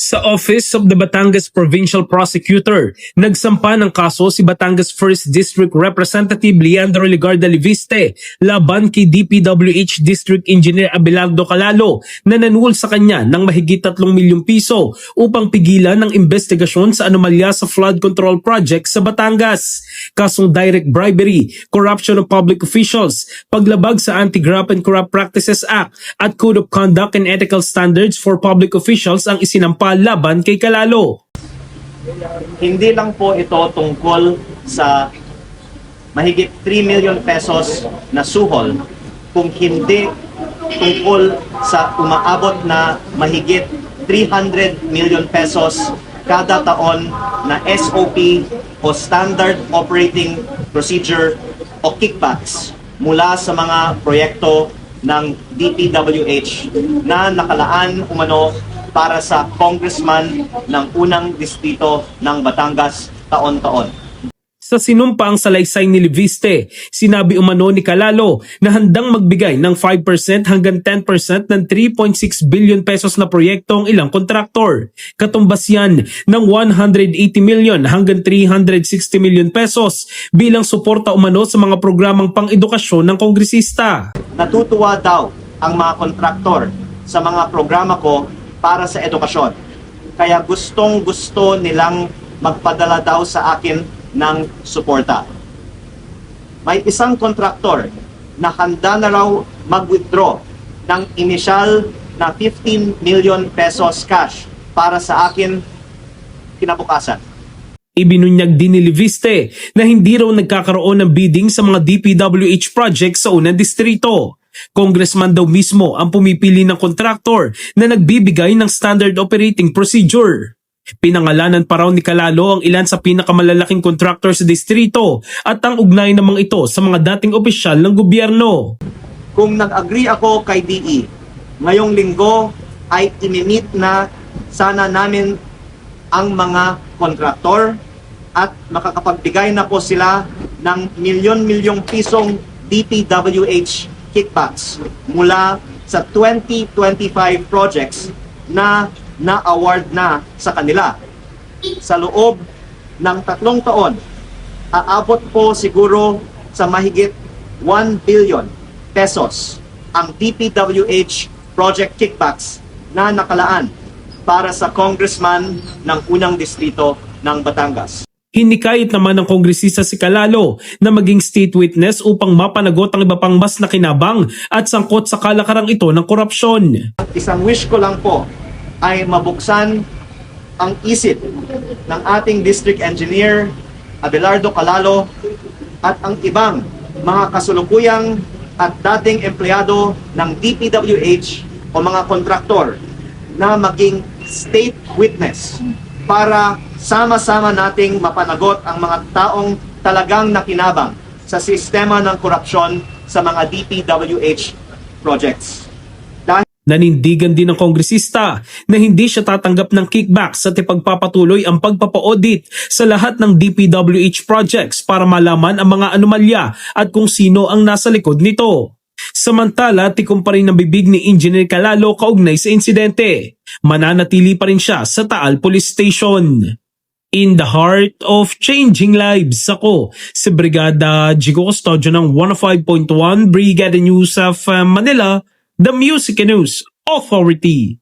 Sa Office of the Batangas Provincial Prosecutor, nagsampa ng kaso si Batangas 1st District Representative Leandro Ligarda Liviste laban kay DPWH District Engineer Abelardo Calalo na nanuol sa kanya ng mahigit 3 milyong piso upang pigilan ng investigasyon sa anomalya sa flood control project sa Batangas. Kasong direct bribery, corruption of public officials, paglabag sa Anti-Graft and Corrupt Practices Act at Code of Conduct and Ethical Standards for Public Officials ang isinampa laban kay Kalalo. Hindi lang po ito tungkol sa mahigit 3 million pesos na suhol kung hindi tungkol sa umaabot na mahigit 300 million pesos kada taon na SOP o Standard Operating Procedure o kickbacks mula sa mga proyekto ng DPWH na nakalaan umano para sa congressman ng unang distrito ng Batangas taon-taon. Sa sinumpaang salaysay ni Liviste, sinabi umano ni Kalalo na handang magbigay ng 5% hanggang 10% ng 3.6 billion pesos na proyekto ang ilang kontraktor. Katumbas yan ng 180 million hanggang 360 million pesos bilang suporta umano sa mga programang pang-edukasyon ng kongresista. Natutuwa daw ang mga kontraktor sa mga programa ko para sa edukasyon. Kaya gustong gusto nilang magpadala daw sa akin ng suporta. May isang kontraktor na handa na raw mag-withdraw ng initial na 15 million pesos cash para sa akin kinabukasan. Ibinunyag din ni Liviste na hindi raw nagkakaroon ng bidding sa mga DPWH projects sa unang distrito. Congressman daw mismo ang pumipili ng kontraktor na nagbibigay ng standard operating procedure. Pinangalanan pa raw ni Kalalo ang ilan sa pinakamalalaking kontraktor sa distrito at ang ugnay namang ito sa mga dating opisyal ng gobyerno. kung nag-agree ako kay DE, ngayong linggo ay inimit na sana namin ang mga kontraktor at makakapagbigay na po sila ng milyon-milyong pisong DPWH kickbacks mula sa 2025 projects na na-award na sa kanila. Sa loob ng tatlong taon, aabot po siguro sa mahigit 1 billion pesos ang DPWH project kickbacks na nakalaan para sa congressman ng unang distrito ng Batangas. Hinikayat naman ng kongresista si Kalalo na maging state witness upang mapanagot ang iba pang mas nakinabang at sangkot sa kalakarang ito ng korupsyon. Isang wish ko lang po ay mabuksan ang isip ng ating district engineer Abelardo Calalo at ang ibang mga kasulukuyang at dating empleyado ng DPWH o mga kontraktor na maging state witness para sama-sama nating mapanagot ang mga taong talagang nakinabang sa sistema ng korupsyon sa mga DPWH projects. Nanindigan din ng kongresista na hindi siya tatanggap ng kickbacks at ipagpapatuloy ang pagpapa-audit sa lahat ng DPWH projects para malaman ang mga anomalya at kung sino ang nasa likod nito. Samantala, tikom pa rin ang bibig ni Engineer Calalo kaugnay sa insidente. Mananatili pa rin siya sa Taal Police Station. In the heart of changing lives, ako si Brigada Jigo Custodio ng 105.1 Brigada News of uh, Manila, the Music News Authority.